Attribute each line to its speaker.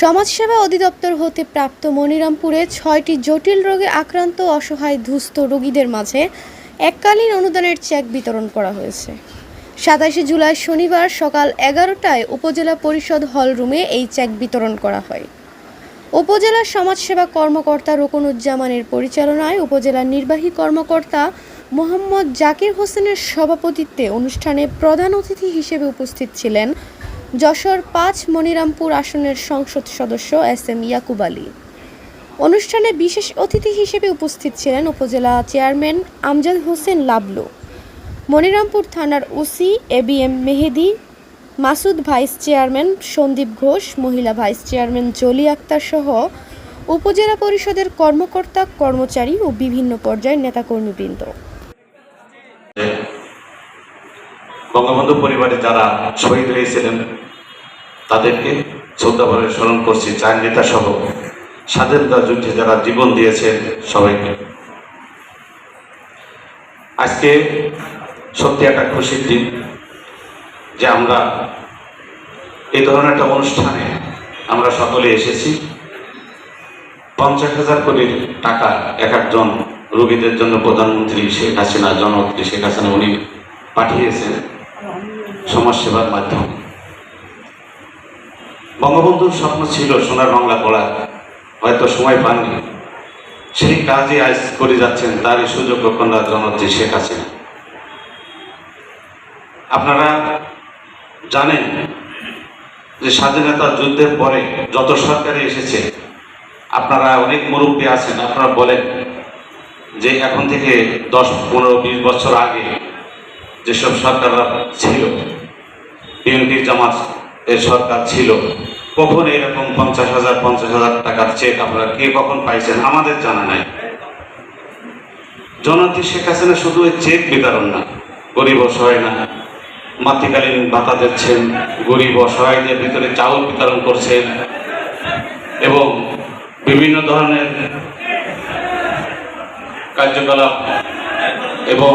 Speaker 1: সমাজসেবা অধিদপ্তর হতে প্রাপ্ত মনিরামপুরে ছয়টি জটিল রোগে আক্রান্ত অসহায় ধুস্থ রোগীদের মাঝে এককালীন অনুদানের চেক বিতরণ করা হয়েছে সাতাশে জুলাই শনিবার সকাল এগারোটায় উপজেলা পরিষদ হল রুমে এই চেক বিতরণ করা হয় উপজেলা সমাজসেবা কর্মকর্তা রোকনুজ্জামানের পরিচালনায় উপজেলা নির্বাহী কর্মকর্তা মোহাম্মদ জাকির হোসেনের সভাপতিত্বে অনুষ্ঠানে প্রধান অতিথি হিসেবে উপস্থিত ছিলেন যশোর পাঁচ মনিরামপুর আসনের সংসদ সদস্য এস এম ইয়াকুব আলী অনুষ্ঠানে বিশেষ অতিথি হিসেবে উপস্থিত ছিলেন উপজেলা চেয়ারম্যান আমজাদ হোসেন লাবলু মনিরামপুর থানার OC ABM Mehedi Masud vice chairman Sandip Ghosh মহিলা ভাইস চেয়ারম্যান জলি আক্তার সহ উপজেলা পরিষদের কর্মকর্তা কর্মচারী ও বিভিন্ন পর্যায়ের নেতাকর্মীবৃন্দ
Speaker 2: বঙ্গবন্ধু পরিবারে যারা শহীদ হয়েছিলেন তাদেরকে শ্রদ্ধাভাবে স্মরণ করছি চার নেতা সহ স্বাধীনতা যুদ্ধে যারা জীবন দিয়েছেন সবাইকে আজকে সত্যি একটা খুশির দিন যে আমরা এই ধরনের একটা অনুষ্ঠানে আমরা সকলে এসেছি পঞ্চাশ হাজার কোটি টাকা এক একজন রোগীদের জন্য প্রধানমন্ত্রী শেখ হাসিনা জনমন্ত্রী শেখ হাসিনা উনি পাঠিয়েছেন সমাজসেবার মাধ্যম বঙ্গবন্ধুর স্বপ্ন ছিল সোনার বাংলা পড়ার হয়তো সময় পাননি সেই কাজে আজ করে যাচ্ছেন তারই সুযোগ্য কন্যা জনত্রী শেখ আছেন আপনারা জানেন যে স্বাধীনতা যুদ্ধের পরে যত সরকারে এসেছে আপনারা অনেক মুরব্বী আছেন আপনারা বলেন যে এখন থেকে দশ পনেরো বিশ বছর আগে যেসব সরকাররা ছিল বিএনপি জামাত এর সরকার ছিল কখন এরকম পঞ্চাশ হাজার পঞ্চাশ হাজার টাকার চেক আপনারা কে কখন পাইছেন আমাদের জানা নাই জনতি শেখ হাসিনা শুধু চেক বিতরণ না গরিব অসহায় না মাতৃকালীন ভাতা দিচ্ছেন গরিব অসহায়দের ভিতরে চাউল বিতরণ করছেন এবং বিভিন্ন ধরনের কার্যকলাপ এবং